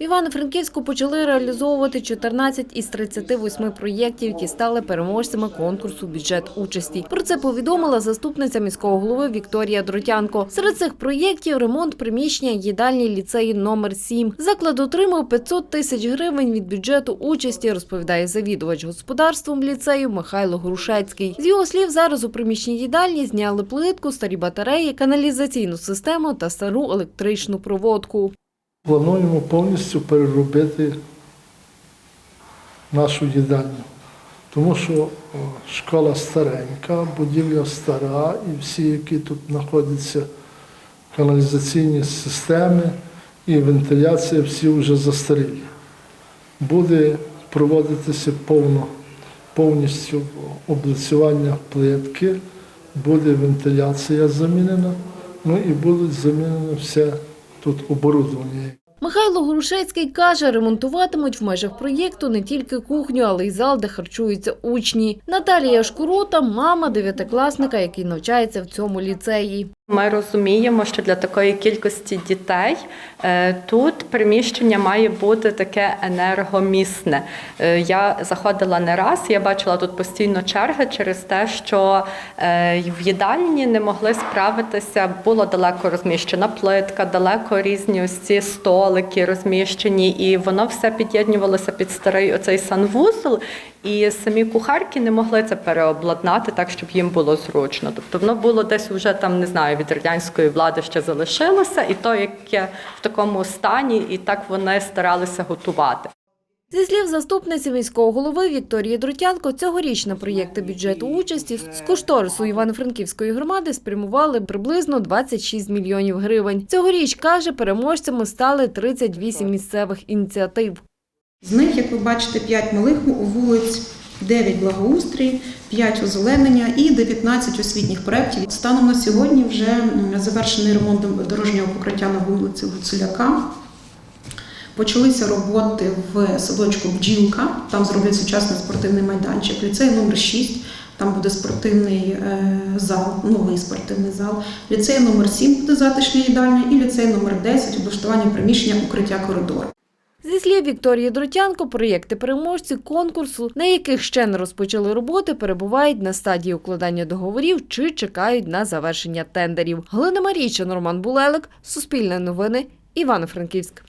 В Івано-Франківську почали реалізовувати 14 із 38 проєктів, які стали переможцями конкурсу бюджет участі. Про це повідомила заступниця міського голови Вікторія Дротянко. Серед цих проєктів ремонт приміщення їдальні ліцею номер 7. Заклад отримав 500 тисяч гривень від бюджету участі, розповідає завідувач господарством ліцею Михайло Грушецький. З його слів, зараз у приміщенні їдальні зняли плитку, старі батареї, каналізаційну систему та стару електричну проводку. Плануємо повністю переробити нашу їдальню. Тому що школа старенька, будівля стара, і всі, які тут знаходяться, каналізаційні системи і вентиляція, всі вже застарілі. Буде проводитися повно, повністю облицювання плитки, буде вентиляція замінена, ну і будуть замінено все тут оборудовання. Михайло Грушецький каже, ремонтуватимуть в межах проєкту не тільки кухню, але й зал, де харчуються учні. Наталія Шкурота – мама дев'ятикласника, який навчається в цьому ліцеї. Ми розуміємо, що для такої кількості дітей е, тут приміщення має бути таке енергомісне. Е, Я заходила не раз, я бачила тут постійно черги через те, що е, в їдальні не могли справитися. Було далеко розміщена плитка, далеко різні ось ці столики розміщені, і воно все під'єднувалося під старий оцей санвузол. І самі кухарки не могли це переобладнати так, щоб їм було зручно. Тобто воно було десь вже там, не знаю, від радянської влади ще залишилося, і то, яке в такому стані, і так вони старалися готувати. Зі слів заступниці міського голови Вікторії Друтянко, цьогоріч на проєкти бюджету участі з кошторису Івано-Франківської громади спрямували приблизно 26 мільйонів гривень. Цьогоріч, каже, переможцями стали 38 місцевих ініціатив. З них, як ви бачите, 5 малих вулиць, 9 благоустрій, 5 озеленення і 19 освітніх проєктів. Станом на сьогодні вже завершений ремонт дорожнього покриття на вулиці Гуцуляка. Почалися роботи в садочку Бджілка, там зроблять сучасний спортивний майданчик. Ліцей номер 6, там буде спортивний е, зал, новий спортивний зал. Ліцей номер 7 буде затишня їдальня і ліцей номер 10 облаштування приміщення укриття коридору. Зі слів Вікторії Дротянко, проєкти переможці конкурсу, на яких ще не розпочали роботи, перебувають на стадії укладання договорів чи чекають на завершення тендерів. Галина Марійча, Норман Булелик, Суспільне новини, Івано-Франківськ.